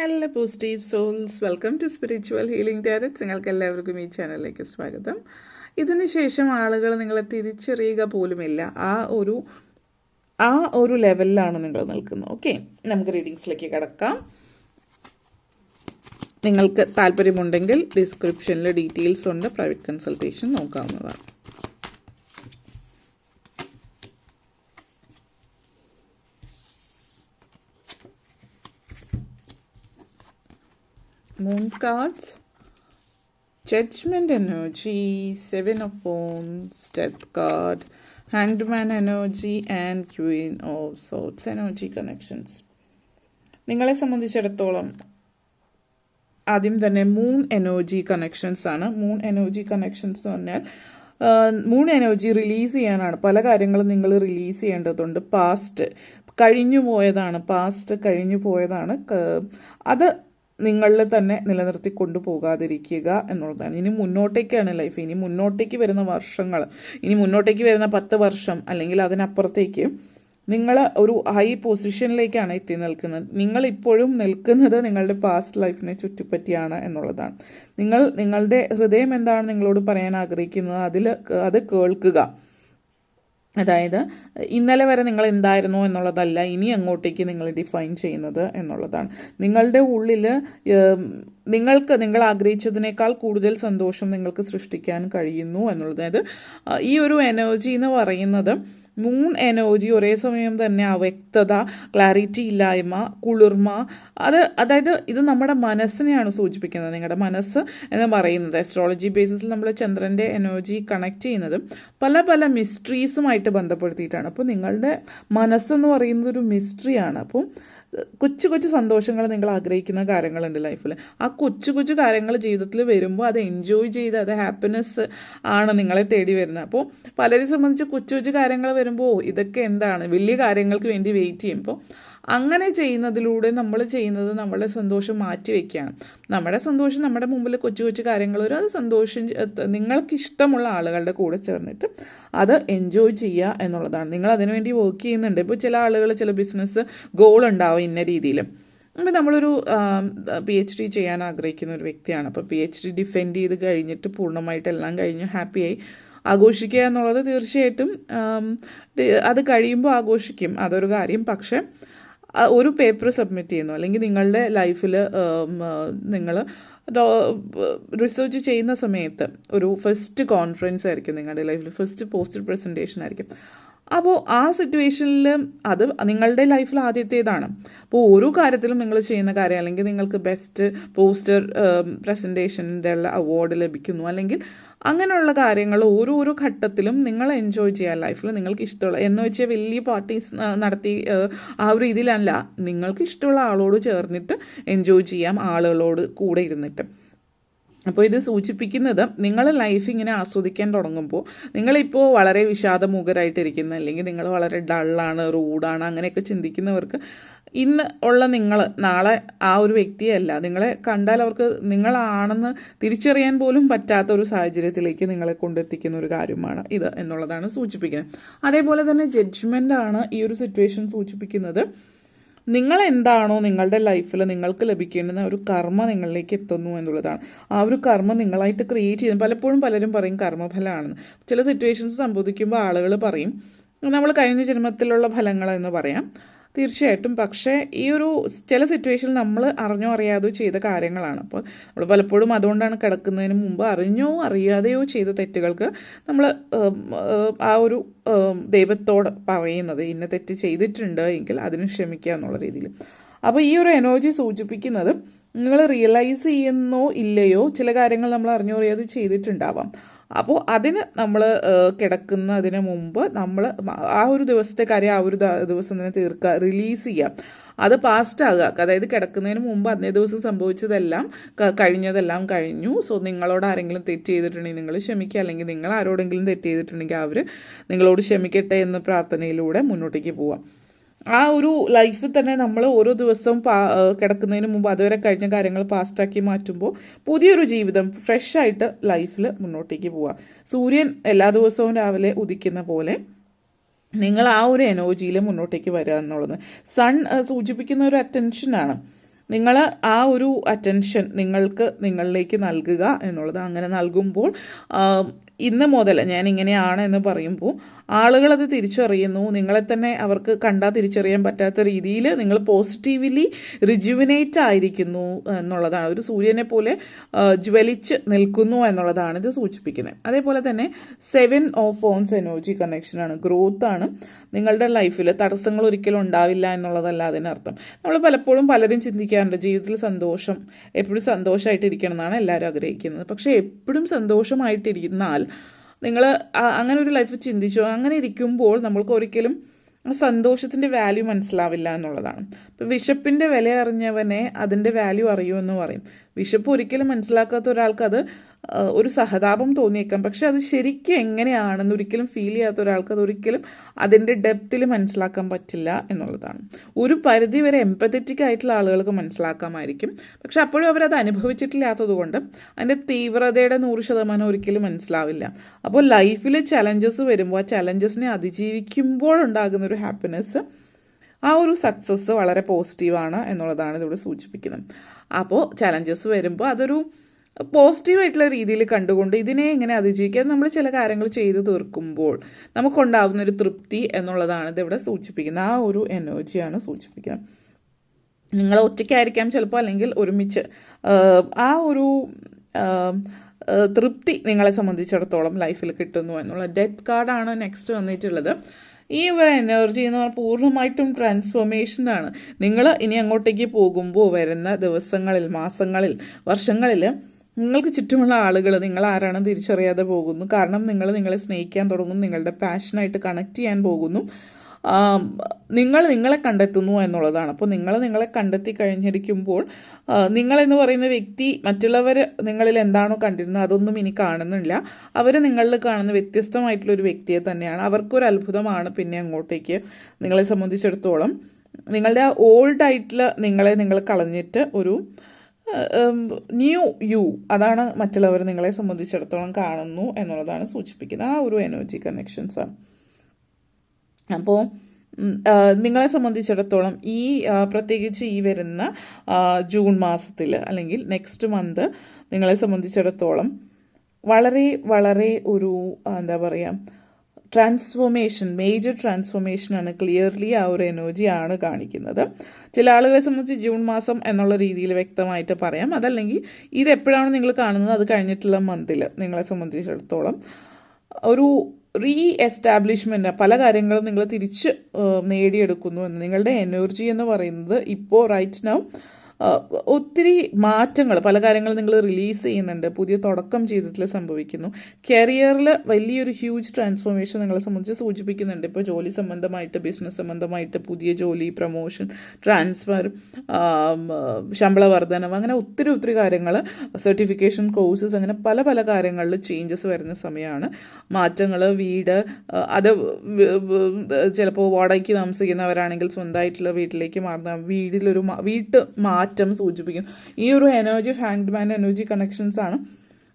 Hello positive souls welcome to spiritual healing tarots നിങ്ങൾക്ക് എല്ലാവർക്കും ഈ ചാനലിലേക്ക് സ്വാഗതം. ഇതിന് ശേഷം ആളുകൾ നിങ്ങളെ തിരിച്ചറിയുക പോലുമില്ല. ആ ഒരു ആ ഒരു ലെവലിലാണ് നിങ്ങൾ നിൽക്കുന്നത്. ഓക്കെ നമുക്ക് റീഡിങ്സിലേക്ക് കിടക്കാം. നിങ്ങൾക്ക് താല്പര്യമുണ്ടെങ്കിൽ ഡിസ്ക്രിപ്ഷനിൽ ഡീറ്റെയിൽസ് ഉണ്ട്. പ്രൈവറ്റ് കൺസൾട്ടേഷൻ നോക്കാവുന്നതാണ്. Moon cards judgment energy seven of wands death card hangman energy and queen of swords. Energy connections. നിങ്ങളെ സംബന്ധിച്ചിടത്തോളം ആദ്യം തന്നെ മൂൺ എനർജി കണക്ഷൻസ് ആണ്. മൂൺ എനർജി കണക്ഷൻസ് എന്ന് പറഞ്ഞാൽ മൂൺ എനർജി റിലീസ് ചെയ്യാനാണ്. പല കാര്യങ്ങളും നിങ്ങൾ റിലീസ് ചെയ്യേണ്ടതുണ്ട്. പാസ്റ്റ് കഴിഞ്ഞു പോയതാണ് പാസ്റ്റ് കഴിഞ്ഞു പോയതാണ് അത് നിങ്ങളിൽ തന്നെ നിലനിർത്തി കൊണ്ടുപോകാതിരിക്കുക എന്നുള്ളതാണ്. ഇനി മുന്നോട്ടേക്കാണ് ലൈഫ് ഇനി മുന്നോട്ടേക്ക് വരുന്ന വർഷങ്ങൾ ഇനി മുന്നോട്ടേക്ക് വരുന്ന പത്ത് വർഷം അല്ലെങ്കിൽ അതിനപ്പുറത്തേക്ക് നിങ്ങൾ ഒരു ഹൈ പൊസിഷനിലേക്കാണ് എത്തി നിൽക്കുന്നത്. നിങ്ങൾ ഇപ്പോഴും നിൽക്കുന്നത് നിങ്ങളുടെ പാസ്റ്റ് ലൈഫിനെ ചുറ്റിപ്പറ്റിയാണ് എന്നുള്ളതാണ്. നിങ്ങൾ നിങ്ങളുടെ ഹൃദയം എന്താണ് നിങ്ങളോട് പറയാൻ ആഗ്രഹിക്കുന്നത്? അതിൽ അത് കേൾക്കുക. അതായത് ഇന്നലെ വരെ നിങ്ങൾ എന്തായിരുന്നു എന്നുള്ളതല്ല ഇനി അങ്ങോട്ടേക്ക് നിങ്ങൾ ഡിഫൈൻ ചെയ്യുന്നത് എന്നുള്ളതാണ്. നിങ്ങളുടെ ഉള്ളിൽ നിങ്ങൾക്ക് നിങ്ങൾ ആഗ്രഹിച്ചതിനേക്കാൾ കൂടുതൽ സന്തോഷം നിങ്ങൾക്ക് സൃഷ്ടിക്കാൻ കഴിയുന്നു എന്നുള്ളത്. അതായത് ഈ ഒരു എനർജി എന്ന് പറയുന്നത് മൂൺ എനർജി ഒരേ സമയം തന്നെ അവ്യക്തത ക്ലാരിറ്റി ഇല്ലായ്മ കുളിർമ അത് അതായത് ഇത് നമ്മുടെ മനസ്സിനെയാണ് സൂചിപ്പിക്കുന്നത്. നിങ്ങളുടെ മനസ്സ് എന്ന് പറയുന്നത് അസ്ട്രോളജി ബേസിസിൽ നമ്മൾ ചന്ദ്രന്റെ എനർജി കണക്ട് ചെയ്യുന്നതും പല പല മിസ്റ്ററീസുമായിട്ട് ബന്ധപ്പെടുത്തിയിട്ടാണ്. അപ്പോൾ നിങ്ങളുടെ മനസ്സെന്ന് പറയുന്നത് ഒരു മിസ്റ്ററിയാണ് അപ്പം കൊച്ചു കൊച്ചു സന്തോഷങ്ങൾ നിങ്ങൾ ആഗ്രഹിക്കുന്ന കാര്യങ്ങളുണ്ട് ലൈഫിൽ ആ കൊച്ചു കൊച്ചു കാര്യങ്ങൾ ജീവിതത്തിൽ വരുമ്പോൾ അത് എൻജോയ് ചെയ്ത് അത് ഹാപ്പിനെസ് ആണ് നിങ്ങളെ തേടി വരുന്നത്. അപ്പോൾ പലരെ സംബന്ധിച്ച് കൊച്ചു കൊച്ചു കാര്യങ്ങൾ വരുമ്പോൾ ഇതൊക്കെ എന്താണ്? വലിയ കാര്യങ്ങൾക്ക് വേണ്ടി വെയിറ്റ് ചെയ്യുമ്പോൾ അങ്ങനെ ചെയ്യുന്നതിലൂടെ നമ്മൾ ചെയ്യുന്നത് നമ്മളുടെ സന്തോഷം മാറ്റി വയ്ക്കുകയാണ് നമ്മുടെ സന്തോഷം നമ്മുടെ മുമ്പിൽ കൊച്ചു കൊച്ചു കാര്യങ്ങൾ വരും. അത് സന്തോഷം നിങ്ങൾക്ക് ഇഷ്ടമുള്ള ആളുകളുടെ കൂടെ ചേർന്നിട്ട് അത് എൻജോയ് ചെയ്യുക എന്നുള്ളതാണ്. നിങ്ങൾ അതിനുവേണ്ടി വർക്ക് ചെയ്യുന്നുണ്ട്. ഇപ്പോൾ ചില ആളുകൾ ചില ബിസിനസ് ഗോൾ ഉണ്ടാവും ഇന്ന രീതിയിൽ. ഇപ്പം നമ്മളൊരു പി എച്ച് ഡി ചെയ്യാൻ ആഗ്രഹിക്കുന്ന ഒരു വ്യക്തിയാണ്. അപ്പോൾ പി എച്ച് ഡി ഡിഫെൻഡ് ചെയ്ത് കഴിഞ്ഞിട്ട് പൂർണമായിട്ട് എല്ലാം കഴിഞ്ഞ് ഹാപ്പിയായി ആഘോഷിക്കുക എന്നുള്ളത് തീർച്ചയായിട്ടും അത് കഴിയുമ്പോൾ ആഘോഷിക്കും. അതൊരു കാര്യം. പക്ഷേ ഒരു പേപ്പർ സബ്മിറ്റ് ചെയ്യുന്നു. അല്ലെങ്കിൽ നിങ്ങളുടെ ലൈഫിൽ നിങ്ങൾ റിസർച്ച് ചെയ്യുന്ന സമയത്ത് ഒരു ഫസ്റ്റ് കോൺഫറൻസ് ആയിരിക്കും നിങ്ങളുടെ ലൈഫിൽ ഫസ്റ്റ് പോസ്റ്റർ പ്രസന്റേഷൻ ആയിരിക്കും. അപ്പോൾ ആ സിറ്റുവേഷനിൽ അത് നിങ്ങളുടെ ലൈഫിൽ ആദ്യത്തേതാണ്. അപ്പോൾ ഓരോ കാര്യത്തിലും നിങ്ങൾ ചെയ്യുന്ന കാര്യം അല്ലെങ്കിൽ നിങ്ങൾക്ക് ബെസ്റ്റ് പോസ്റ്റർ പ്രസന്റേഷന്റെ ഉള്ള അവാർഡ് ലഭിക്കുന്നു. അല്ലെങ്കിൽ അങ്ങനെയുള്ള കാര്യങ്ങൾ ഓരോരോ ഘട്ടത്തിലും നിങ്ങൾ എൻജോയ് ചെയ്യാൻ ലൈഫിൽ നിങ്ങൾക്ക് ഇഷ്ടമുള്ള എന്ന് വെച്ചാൽ വലിയ പാർട്ടീസ് നടത്തി ആ ഒരു ഇതിലല്ല. നിങ്ങൾക്ക് ഇഷ്ടമുള്ള ആളോട് ചേർന്നിട്ട് എൻജോയ് ചെയ്യാം ആളുകളോട് കൂടെ ഇരുന്നിട്ട്. അപ്പോൾ ഇത് സൂചിപ്പിക്കുന്നത് നിങ്ങൾ ലൈഫ് ഇങ്ങനെ ആസ്വദിക്കാൻ തുടങ്ങുമ്പോൾ നിങ്ങളിപ്പോൾ വളരെ വിഷാദമുഖരായിട്ടിരിക്കുന്ന അല്ലെങ്കിൽ നിങ്ങൾ വളരെ ഡള്ളാണ് റൂഡാണ് അങ്ങനെയൊക്കെ ചിന്തിക്കുന്നവർക്ക് ഇന്ന് ഉള്ള നിങ്ങൾ നാളെ ആ ഒരു വ്യക്തിയല്ല. നിങ്ങളെ കണ്ടാൽ അവർക്ക് നിങ്ങളാണെന്ന് തിരിച്ചറിയാൻ പോലും പറ്റാത്ത ഒരു സാഹചര്യത്തിലേക്ക് നിങ്ങളെ കൊണ്ടെത്തിക്കുന്ന ഒരു കാര്യമാണ് ഇത് എന്നുള്ളതാണ് സൂചിപ്പിക്കുന്നത്. അതേപോലെ തന്നെ ജഡ്ജ്മെന്റ് ആണ് ഈ ഒരു സിറ്റുവേഷൻ സൂചിപ്പിക്കുന്നത്. നിങ്ങൾ എന്താണോ നിങ്ങളുടെ ലൈഫിൽ നിങ്ങൾക്ക് ലഭിക്കേണ്ടുന്ന ഒരു കർമ്മ നിങ്ങളിലേക്ക് എത്തുന്നു എന്നുള്ളതാണ്. ആ ഒരു കർമ്മ നിങ്ങളായിട്ട് ക്രിയേറ്റ് ചെയ്യുന്നത് പലപ്പോഴും പലരും പറയും കർമ്മഫലമാണെന്ന് ചില സിറ്റുവേഷൻസ് സംബോധിക്കുമ്പോൾ ആളുകൾ പറയും നമ്മൾ കഴിഞ്ഞ ജന്മത്തിലുള്ള ഫലങ്ങൾ എന്ന് പറയാം. തീർച്ചയായിട്ടും. പക്ഷേ ഈ ഒരു ചില സിറ്റുവേഷനിൽ നമ്മൾ അറിഞ്ഞോ അറിയാതെയോ ചെയ്ത കാര്യങ്ങളാണ്. അപ്പോൾ നമ്മൾ പലപ്പോഴും അതുകൊണ്ടാണ് കിടക്കുന്നതിന് മുമ്പ് അറിഞ്ഞോ അറിയാതെയോ ചെയ്ത തെറ്റുകൾക്ക് നമ്മൾ ആ ഒരു ദൈവത്തോട് പറയുന്നത്. ഇന്ന തെറ്റ് ചെയ്തിട്ടുണ്ട് എങ്കിൽ അതിന് ക്ഷമിക്കുക എന്നുള്ള രീതിയിൽ. അപ്പോൾ ഈ ഒരു എനർജി സൂചിപ്പിക്കുന്നത് നിങ്ങൾ റിയലൈസ് ചെയ്യുന്നോ ഇല്ലയോ ചില കാര്യങ്ങൾ നമ്മൾ അറിഞ്ഞോ അറിയാതെ ചെയ്തിട്ടുണ്ടാവാം. അപ്പോൾ അതിന് നമ്മൾ കിടക്കുന്നതിന് മുമ്പ് നമ്മൾ ആ ഒരു ദിവസത്തെ കാര്യം ആ ഒരു ദിവസം തന്നെ തീർക്കുക റിലീസ് ചെയ്യുക അത് പാസ്റ്റ് ആകുക അതായത് കിടക്കുന്നതിന് മുമ്പ് അന്നേ ദിവസം സംഭവിച്ചതെല്ലാം കഴിഞ്ഞതെല്ലാം കഴിഞ്ഞു. സോ നിങ്ങളോട് ആരെങ്കിലും തെറ്റ് ചെയ്തിട്ടുണ്ടെങ്കിൽ നിങ്ങൾ ക്ഷമിക്കുക. അല്ലെങ്കിൽ നിങ്ങൾ ആരോടെങ്കിലും തെറ്റ് ചെയ്തിട്ടുണ്ടെങ്കിൽ അവർ നിങ്ങളോട് ക്ഷമിക്കട്ടെ എന്ന പ്രാർത്ഥനയിലൂടെ മുന്നോട്ടേക്ക് പോവാം. ആ ഒരു ലൈഫിൽ തന്നെ നമ്മൾ ഓരോ ദിവസവും പാ കിടക്കുന്നതിന് മുമ്പ് അതുവരെ കഴിഞ്ഞ കാര്യങ്ങൾ പാസ്റ്റാക്കി മാറ്റുമ്പോൾ പുതിയൊരു ജീവിതം ഫ്രഷ് ആയിട്ട് ലൈഫിൽ മുന്നോട്ടേക്ക് പോവാം. സൂര്യൻ എല്ലാ ദിവസവും രാവിലെ ഉദിക്കുന്ന പോലെ നിങ്ങൾ ആ ഒരു എനർജിയിൽ മുന്നോട്ടേക്ക് വരിക എന്നുള്ളത്. സൺ സൂചിപ്പിക്കുന്ന ഒരു അറ്റൻഷനാണ് നിങ്ങൾ ആ ഒരു അറ്റൻഷൻ നിങ്ങൾക്ക് നിങ്ങളിലേക്ക് നൽകുക എന്നുള്ളത് അങ്ങനെ നൽകുമ്പോൾ ഇന്ന് മുതൽ ഞാൻ ഇങ്ങനെയാണ് എന്ന് പറയുമ്പോൾ ആളുകൾ അത് തിരിച്ചറിയുന്നു. നിങ്ങളെ തന്നെ അവർക്ക് കണ്ടാൽ തിരിച്ചറിയാൻ പറ്റാത്ത രീതിയിൽ നിങ്ങൾ പോസിറ്റീവ്ലി റിജുവിനേറ്റ് ആയിരിക്കുന്നു എന്നുള്ളതാണ്. ഒരു സൂര്യനെ പോലെ ജ്വലിച്ച് നിൽക്കുന്നു എന്നുള്ളതാണ് ഇത് സൂചിപ്പിക്കുന്നത്. അതേപോലെ തന്നെ സെവൻ ഓഫ് ഫോൺസ് എനർജി കണക്ഷനാണ് ആണ്. നിങ്ങളുടെ ലൈഫിൽ തടസ്സങ്ങൾ ഒരിക്കലും ഉണ്ടാവില്ല എന്നുള്ളതല്ല അതിനർത്ഥം നമ്മൾ പലപ്പോഴും പലരും ചിന്തിക്കാറുണ്ട് ജീവിതത്തിൽ സന്തോഷം എപ്പോഴും സന്തോഷമായിട്ടിരിക്കണം എന്നാണ് എല്ലാവരും ആഗ്രഹിക്കുന്നത്. പക്ഷേ എപ്പോഴും സന്തോഷമായിട്ടിരുന്നാൽ നിങ്ങൾ അങ്ങനെ ഒരു ലൈഫ് ചിന്തിച്ചോ അങ്ങനെ ഇരിക്കുമ്പോൾ നമ്മൾക്ക് ഒരിക്കലും സന്തോഷത്തിന്റെ വാല്യൂ മനസ്സിലാവില്ല എന്നുള്ളതാണ്. ഇപ്പം വിശപ്പിന്റെ വില അറിഞ്ഞവനെ അതിന്റെ വാല്യൂ അറിയൂ എന്ന് പറയും. വിശപ്പ് ഒരിക്കലും മനസ്സിലാക്കാത്ത ഒരാൾക്ക് അത് ഒരു സഹതാപം തോന്നിയേക്കാം. പക്ഷെ അത് ശരിക്കും എങ്ങനെയാണെന്ന് ഒരിക്കലും ഫീൽ ചെയ്യാത്ത ഒരാൾക്ക് അത് ഒരിക്കലും അതിന്റെ ഡെപ്തിൽ മനസ്സിലാക്കാൻ പറ്റില്ല എന്നുള്ളതാണ്. ഒരു പരിധി വരെ എമ്പത്തറ്റിക് ആയിട്ടുള്ള ആളുകൾക്ക് മനസ്സിലാക്കാമായിരിക്കും. പക്ഷെ അപ്പോഴും അവരത് അനുഭവിച്ചിട്ടില്ലാത്തത് കൊണ്ട് അതിന്റെ തീവ്രതയുടെ നൂറ് ശതമാനം ഒരിക്കലും മനസ്സിലാവില്ല. അപ്പോൾ ലൈഫിൽ ചലഞ്ചസ് വരുമ്പോൾ ആ ചലഞ്ചസിനെ അതിജീവിക്കുമ്പോൾ ഉണ്ടാകുന്ന ഒരു ഹാപ്പിനെസ് ആ ഒരു സക്സസ് വളരെ പോസിറ്റീവാണ് എന്നുള്ളതാണ് ഇതിവിടെ സൂചിപ്പിക്കുന്നത്. അപ്പോൾ ചലഞ്ചസ് വരുമ്പോൾ അതൊരു പോസിറ്റീവായിട്ടുള്ള രീതിയിൽ കണ്ടുകൊണ്ട് ഇതിനെ എങ്ങനെ അതിജീവിക്കാൻ നമ്മൾ ചില കാര്യങ്ങൾ ചെയ്തു തീർക്കുമ്പോൾ നമുക്കുണ്ടാവുന്ന ഒരു തൃപ്തി എന്നുള്ളതാണ് ഇതിവിടെ സൂചിപ്പിക്കുന്നത്. ആ ഒരു എനർജിയാണ് സൂചിപ്പിക്കുന്നത്. നിങ്ങൾ ഒറ്റയ്ക്കായിരിക്കാം ചിലപ്പോൾ അല്ലെങ്കിൽ ഒരുമിച്ച് ആ ഒരു തൃപ്തി നിങ്ങളെ സംബന്ധിച്ചിടത്തോളം ലൈഫിൽ കിട്ടുന്നു എന്നുള്ള ഡെത്ത് കാർഡാണ് നെക്സ്റ്റ് വന്നിട്ടുള്ളത്. ഈ ഒരു എനർജി എന്ന് പറഞ്ഞാൽ പൂർണമായിട്ടും ട്രാൻസ്ഫോർമേഷനാണ് നിങ്ങൾ ഇനി അങ്ങോട്ടേക്ക് പോകുമ്പോൾ വരുന്ന ദിവസങ്ങളിൽ മാസങ്ങളിൽ വർഷങ്ങളിൽ നിങ്ങൾക്ക് ചുറ്റുമുള്ള ആളുകൾ നിങ്ങൾ ആരാണെന്ന് തിരിച്ചറിയാതെ പോകുന്നു. കാരണം നിങ്ങൾ നിങ്ങളെ സ്നേഹിക്കാൻ തുടങ്ങുന്നു നിങ്ങളുടെ പാഷനായിട്ട് കണക്ട് ചെയ്യാൻ പോകുന്നു. നിങ്ങൾ നിങ്ങളെ കണ്ടെത്തുന്നു എന്നുള്ളതാണ്. അപ്പോൾ നിങ്ങൾ നിങ്ങളെ കണ്ടെത്തി കഴിഞ്ഞിരിക്കുമ്പോൾ നിങ്ങളെന്ന് പറയുന്ന വ്യക്തി മറ്റുള്ളവർ നിങ്ങളിൽ എന്താണോ കണ്ടിരുന്നത് അതൊന്നും ഇനി കാണുന്നില്ല. അവർ നിങ്ങളിൽ കാണുന്ന വ്യത്യസ്തമായിട്ടുള്ള ഒരു വ്യക്തിയെ തന്നെയാണ്. അവർക്കൊരു അത്ഭുതമാണ് പിന്നെ അങ്ങോട്ടേക്ക് നിങ്ങളെ സംബന്ധിച്ചിടത്തോളം. നിങ്ങളുടെ ഓൾഡ് ആയിട്ടുള്ള നിങ്ങളെ നിങ്ങൾ കളഞ്ഞിട്ട് ഒരു ന്യൂ യു അതാണ് മറ്റുള്ളവർ നിങ്ങളെ സംബന്ധിച്ചിടത്തോളം കാണുന്നു എന്നുള്ളതാണ് സൂചിപ്പിക്കുന്നത്. ആ ഒരു എനർജി കണക്ഷൻസാണ് അപ്പോൾ നിങ്ങളെ സംബന്ധിച്ചിടത്തോളം ഈ പ്രത്യേകിച്ച് ഈ വരുന്ന ജൂൺ മാസത്തിൽ അല്ലെങ്കിൽ നെക്സ്റ്റ് മന്ത് നിങ്ങളെ സംബന്ധിച്ചിടത്തോളം വളരെ വളരെ ഒരു എന്താ പറയുക ട്രാൻസ്ഫോർമേഷൻ മേജർ ട്രാൻസ്ഫോർമേഷനാണ് ക്ലിയർലി ആ ഒരു എനർജിയാണ് കാണിക്കുന്നത്. ചില ആളുകളെ സംബന്ധിച്ച് ജൂൺ മാസം എന്നുള്ള രീതിയിൽ വ്യക്തമായിട്ട് പറയാം. അതല്ലെങ്കിൽ ഇത് എപ്പോഴാണ് നിങ്ങൾ കാണുന്നത്? അത് കഴിഞ്ഞിട്ടുള്ള മന്തിൽ നിങ്ങളെ സംബന്ധിച്ചിടത്തോളം. ഒരു റീ എസ്റ്റാബ്ലിഷ്മെന്റ് പല കാര്യങ്ങളും നിങ്ങൾ തിരിച്ച് നേടിയെടുക്കുന്നു എന്ന്. നിങ്ങളുടെ എനർജി എന്ന് പറയുന്നത് ഇപ്പോൾ റൈറ്റ് നൗ ഒത്തിരി മാറ്റങ്ങൾ പല കാര്യങ്ങളും നിങ്ങൾ റിലീസ് ചെയ്യുന്നുണ്ട്. പുതിയ തുടക്കം ജീവിതത്തിൽ സംഭവിക്കുന്നു. കരിയറിൽ വലിയൊരു ഹ്യൂജ് ട്രാൻസ്ഫോർമേഷൻ നിങ്ങളെ സംബന്ധിച്ച് സൂചിപ്പിക്കുന്നുണ്ട്. ഇപ്പോൾ ജോലി സംബന്ധമായിട്ട് ബിസിനസ് സംബന്ധമായിട്ട് പുതിയ ജോലി പ്രൊമോഷൻ ട്രാൻസ്ഫർ ശമ്പള വർധനവ് അങ്ങനെ ഒത്തിരി ഒത്തിരി കാര്യങ്ങൾ സർട്ടിഫിക്കേഷൻ കോഴ്സസ് അങ്ങനെ പല പല കാര്യങ്ങളിൽ ചേഞ്ചസ് വരുന്ന സമയമാണ്. മാറ്റങ്ങൾ വീട് അത് ചിലപ്പോൾ വാടകയ്ക്ക് താമസിക്കുന്നവരാണെങ്കിൽ സ്വന്തമായിട്ടുള്ള വീട്ടിലേക്ക് മാറുന്ന വീട്ടിലൊരു മാ- വീട്ട് മാറ്റം സൂചിപ്പിക്കും. ഈ ഒരു energy hanged man energy connections ആണ്.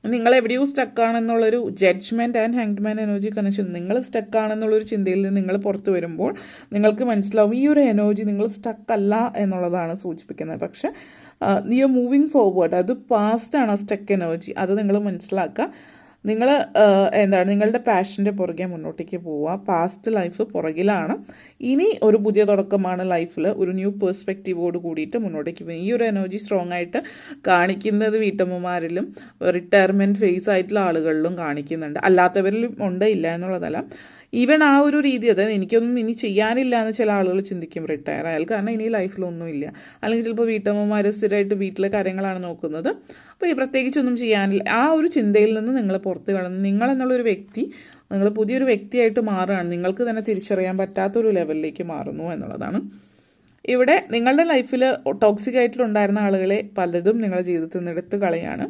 നിങ്ങൾ എവിടെയോ സ്റ്റക്കാണെന്നുള്ളൊരു judgment and hanged energy connection നിങ്ങൾ സ്റ്റക്കാണെന്നുള്ളൊരു ചിന്തയിൽ നിന്ന് നിങ്ങൾ പുറത്തു വരുമ്പോൾ നിങ്ങൾക്ക് മനസ്സിലാവും ഈ ഒരു എനർജി നിങ്ങൾ സ്റ്റക്കല്ല എന്നുള്ളതാണ് സൂചിപ്പിക്കുന്നത്. പക്ഷേ ആർ മൂവിങ് ഫോർവേഡ് അത് പാസ്റ്റ് ആണ് സ്റ്റക്ക് എനർജി അത് നിങ്ങൾ മനസ്സിലാക്കുക. നിങ്ങൾ എന്താണ് നിങ്ങളുടെ പാഷന്റെ പുറകെ മുന്നോട്ടേക്ക് പോവുക. പാസ്റ്റ് ലൈഫ് പുറകിലാണ്. ഇനി ഒരു പുതിയ തുടക്കമാണ് ലൈഫിൽ ഒരു ന്യൂ പെർസ്പെക്റ്റീവോട് കൂടിയിട്ട് മുന്നോട്ടേക്ക് പോകും ഈ ഒരു എനർജി സ്ട്രോങ് ആയിട്ട് കാണിക്കുന്നത് വീട്ടമ്മമാരിലും റിട്ടയർമെന്റ് ഫേസ് ആയിട്ടുള്ള ആളുകളിലും കാണിക്കുന്നുണ്ട്. അല്ലാത്തവരിലും ഉണ്ട് ഇല്ല എന്നുള്ളതല്ല. ഈവൻ ആ ഒരു രീതി അതായത് എനിക്കൊന്നും ഇനി ചെയ്യാനില്ല എന്ന് ചില ആളുകൾ ചിന്തിക്കും റിട്ടയർ ആയാൽ. കാരണം ഇനി ലൈഫിലൊന്നും ഇല്ല അല്ലെങ്കിൽ ചിലപ്പോൾ വീട്ടമ്മമാർ സ്ഥിരമായിട്ട് വീട്ടിലെ കാര്യങ്ങളാണ് നോക്കുന്നത്. അപ്പോൾ ഈ പ്രത്യേകിച്ചൊന്നും ചെയ്യാനില്ല. ആ ഒരു ചിന്തയിൽ നിന്ന് നിങ്ങൾ പുറത്ത് കടന്ന് നിങ്ങൾ എന്നുള്ളൊരു വ്യക്തി നിങ്ങൾ പുതിയൊരു വ്യക്തിയായിട്ട് മാറുകയാണ്. നിങ്ങൾക്ക് തന്നെ തിരിച്ചറിയാൻ പറ്റാത്തൊരു ലെവലിലേക്ക് മാറുന്നു എന്നുള്ളതാണ്. ഇവിടെ നിങ്ങളുടെ ലൈഫിൽ ടോക്സിക് ആയിട്ടുണ്ടായിരുന്ന ആളുകളെ പലതും നിങ്ങളുടെ ജീവിതത്തിൽ നിന്ന് എടുത്തു കളയാണ്.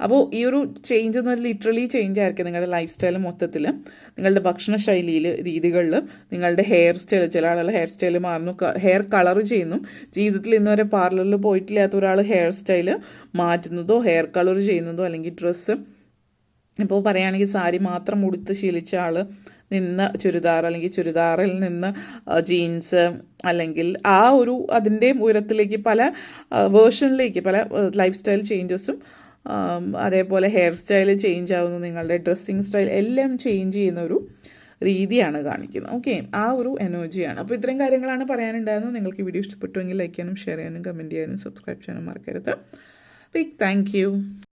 അപ്പോൾ ഈ ഒരു ചേഞ്ച് എന്ന് പറഞ്ഞാൽ ലിറ്ററലി ചേഞ്ച് ആയിരിക്കും നിങ്ങളുടെ ലൈഫ് സ്റ്റൈൽ മൊത്തത്തിൽ നിങ്ങളുടെ ഭക്ഷണ ശൈലിയിൽ രീതികളിൽ നിങ്ങളുടെ ഹെയർ സ്റ്റൈൽ ചില ആളുകൾ ഹെയർ സ്റ്റൈൽ മാറുന്നു. ഹെയർ കളർ ചെയ്യുന്നു. ജീവിതത്തിൽ ഇന്ന് വരെ പാർലറിൽ പോയിട്ടില്ലാത്ത ഒരാൾ ഹെയർ സ്റ്റൈൽ മാറ്റുന്നതോ ഹെയർ കളർ ചെയ്യുന്നതോ അല്ലെങ്കിൽ ഡ്രസ്സ് ഇപ്പോൾ പറയുകയാണെങ്കിൽ സാരി മാത്രം ഉടുത്ത് ശീലിച്ച ആൾ നിന്ന് ചുരിദാർ അല്ലെങ്കിൽ ചുരിദാറിൽ നിന്ന് ജീൻസ് അല്ലെങ്കിൽ ആ ഒരു അതിന്റെ ഉയരത്തിലേക്ക് പല വേർഷനിലേക്ക് പല ലൈഫ് സ്റ്റൈൽ ചേഞ്ചസും അതേപോലെ ഹെയർ സ്റ്റൈൽ ചേഞ്ച് ആവുന്നു നിങ്ങളുടെ ഡ്രസ്സിങ് സ്റ്റൈൽ എല്ലാം ചേഞ്ച് ചെയ്യുന്ന ഒരു രീതിയാണ് കാണിക്കുന്നത്. ഓക്കെ ആ ഒരു എനർജിയാണ് അപ്പോൾ ഇത്രയും കാര്യങ്ങളാണ് പറയാനുണ്ടായിരുന്നത്. നിങ്ങൾക്ക് വീഡിയോ ഇഷ്ടപ്പെട്ടുവെങ്കിൽ ലൈക്ക് ചെയ്യാനും ഷെയർ ചെയ്യാനും കമന്റ് ചെയ്യാനും സബ്സ്ക്രൈബ് ചെയ്യാനും മറക്കരുത്. Big thank